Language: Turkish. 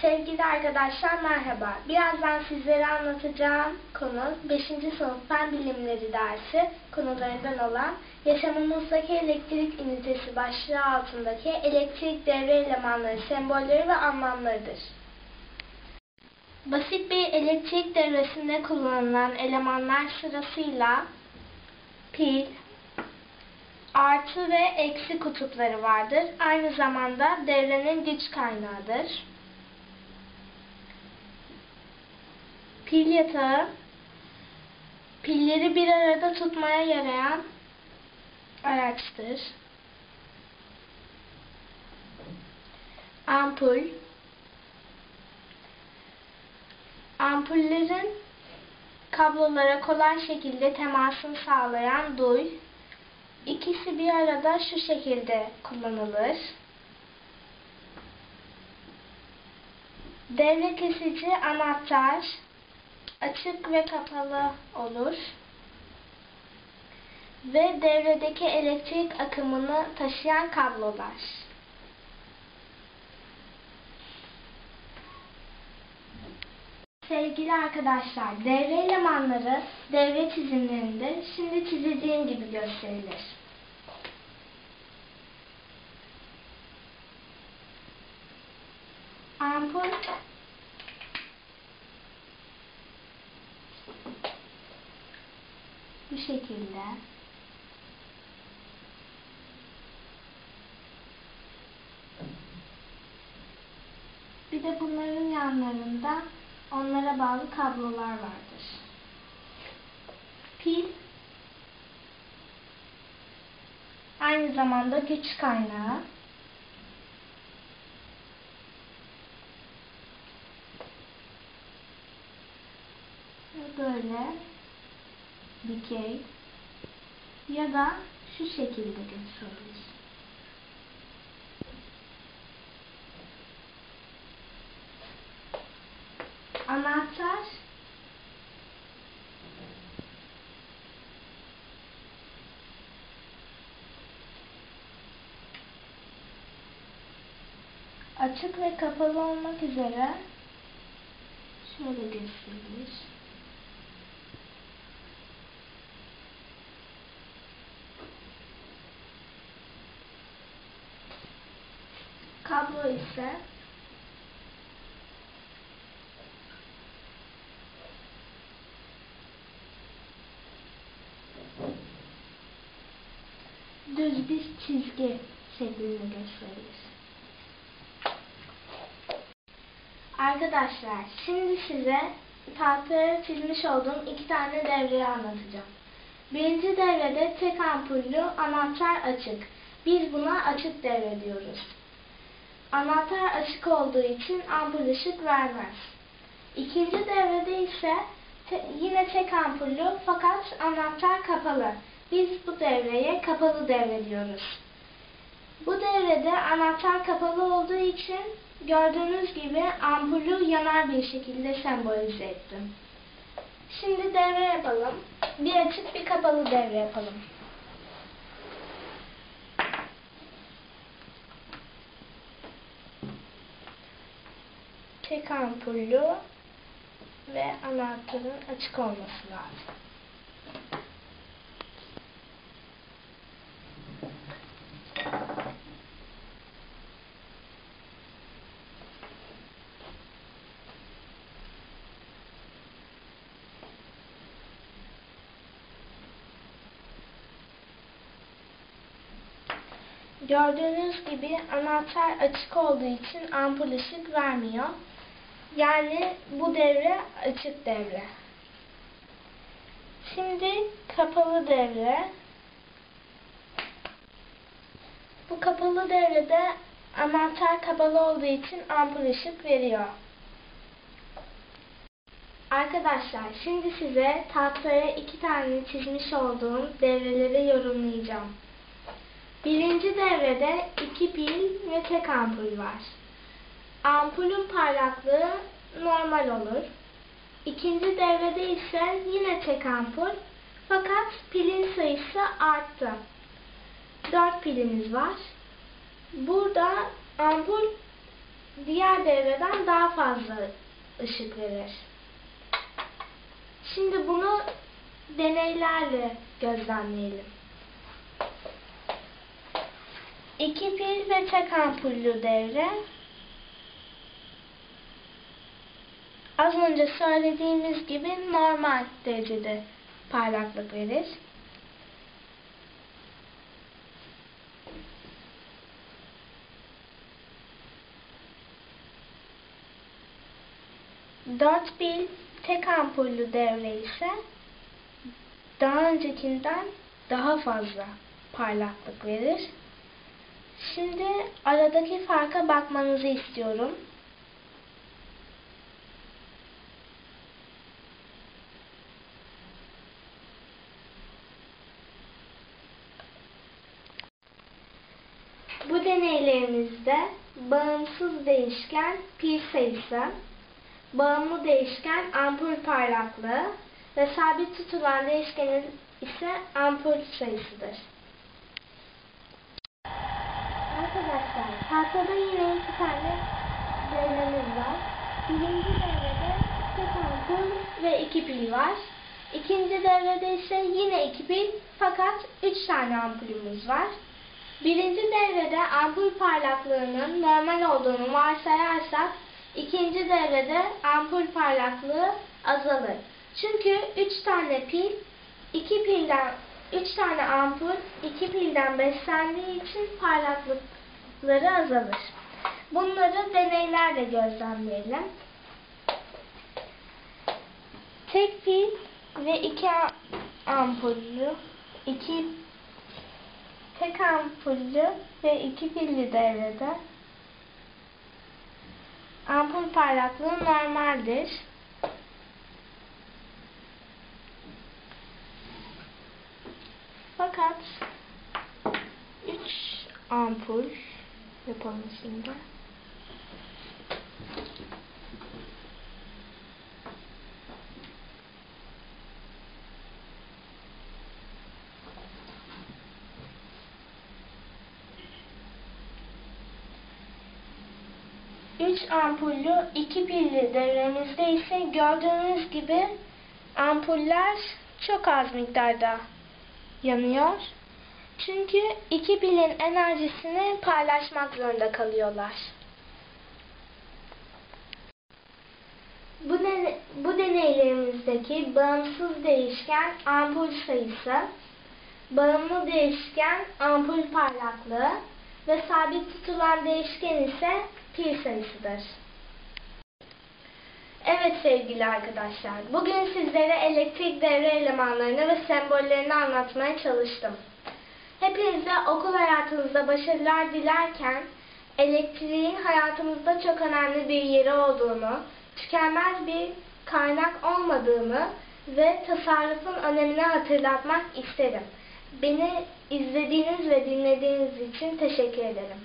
Sevgili arkadaşlar merhaba. Birazdan sizlere anlatacağım konu 5. sınıf fen bilimleri dersi konularından olan yaşamımızdaki elektrik ünitesi başlığı altındaki elektrik devre elemanları, sembolleri ve anlamlarıdır. Basit bir elektrik devresinde kullanılan elemanlar sırasıyla pil, artı ve eksi kutupları vardır. Aynı zamanda devrenin güç kaynağıdır. Pil yatağı pilleri bir arada tutmaya yarayan araçtır. Ampul Ampullerin kablolara kolay şekilde temasını sağlayan duy. İkisi bir arada şu şekilde kullanılır. Devre kesici anahtar açık ve kapalı olur. Ve devredeki elektrik akımını taşıyan kablolar. Sevgili arkadaşlar, devre elemanları devre çizimlerinde şimdi çizildiğim gibi gösterilir. Ampul bu şekilde bir de bunların yanlarında onlara bağlı kablolar vardır. Pil aynı zamanda güç kaynağı. Dikey ya da şu şekilde gösterilir. Anahtar açık ve kapalı olmak üzere şöyle gösterilir. Kablo ise düz bir çizgi şeklinde gösterilir. Arkadaşlar şimdi size tahtaya çizmiş olduğum iki tane devreyi anlatacağım. Birinci devrede tek ampullü anahtar açık. Biz buna açık devre diyoruz. Anahtar açık olduğu için ampul ışık vermez. İkinci devrede ise te, yine tek ampullü fakat anahtar kapalı. Biz bu devreye kapalı devre diyoruz. Bu devrede anahtar kapalı olduğu için gördüğünüz gibi ampulü yanar bir şekilde sembolize ettim. Şimdi devre yapalım. Bir açık bir kapalı devre yapalım. Tek ampullü ve anahtarın açık olması lazım. Gördüğünüz gibi anahtar açık olduğu için ampul ışık vermiyor. Yani bu devre açık devre. Şimdi kapalı devre. Bu kapalı devrede anahtar kapalı olduğu için ampul ışık veriyor. Arkadaşlar şimdi size tahtaya iki tane çizmiş olduğum devreleri yorumlayacağım. Birinci devrede iki pil ve tek ampul var. Ampulün parlaklığı normal olur. İkinci devrede ise yine tek ampul fakat pilin sayısı arttı. 4 pilimiz var. Burada ampul diğer devreden daha fazla ışık verir. Şimdi bunu deneylerle gözlemleyelim. İki pil ve tek ampullü devre az önce söylediğimiz gibi normal derecede parlaklık verir. Dört pil tek ampullü devre ise daha öncekinden daha fazla parlaklık verir. Şimdi aradaki farka bakmanızı istiyorum. Bu deneylerimizde bağımsız değişken pil sayısı, bağımlı değişken ampul parlaklığı ve sabit tutulan değişkenin ise ampul sayısıdır. Arkadaşlar tahtada yine iki tane devremiz var. Birinci devrede tek ampul ve iki pil var. İkinci devrede ise yine iki pil fakat üç tane ampulümüz var. Birinci devrede ampul parlaklığının normal olduğunu varsayarsak ikinci devrede ampul parlaklığı azalır. Çünkü 3 tane pil 2 pilden 3 tane ampul 2 pilden beslendiği için parlaklıkları azalır. Bunları deneylerle gözlemleyelim. Tek pil ve 2 ampullü 2 tek ampullü ve 2 pilli devrede ampul parlaklığı normaldir. Fakat 3 ampul yapalım şimdi. Üç ampullü iki pilli devremizde ise gördüğünüz gibi ampuller çok az miktarda yanıyor. Çünkü iki pilin enerjisini paylaşmak zorunda kalıyorlar. Bu, dene bu deneylerimizdeki bağımsız değişken ampul sayısı, bağımlı değişken ampul parlaklığı ve sabit tutulan değişken ise pil sayısıdır. Evet sevgili arkadaşlar, bugün sizlere elektrik devre elemanlarını ve sembollerini anlatmaya çalıştım. Hepinize okul hayatınızda başarılar dilerken, elektriğin hayatımızda çok önemli bir yeri olduğunu, tükenmez bir kaynak olmadığını ve tasarrufun önemini hatırlatmak isterim. Beni izlediğiniz ve dinlediğiniz için teşekkür ederim.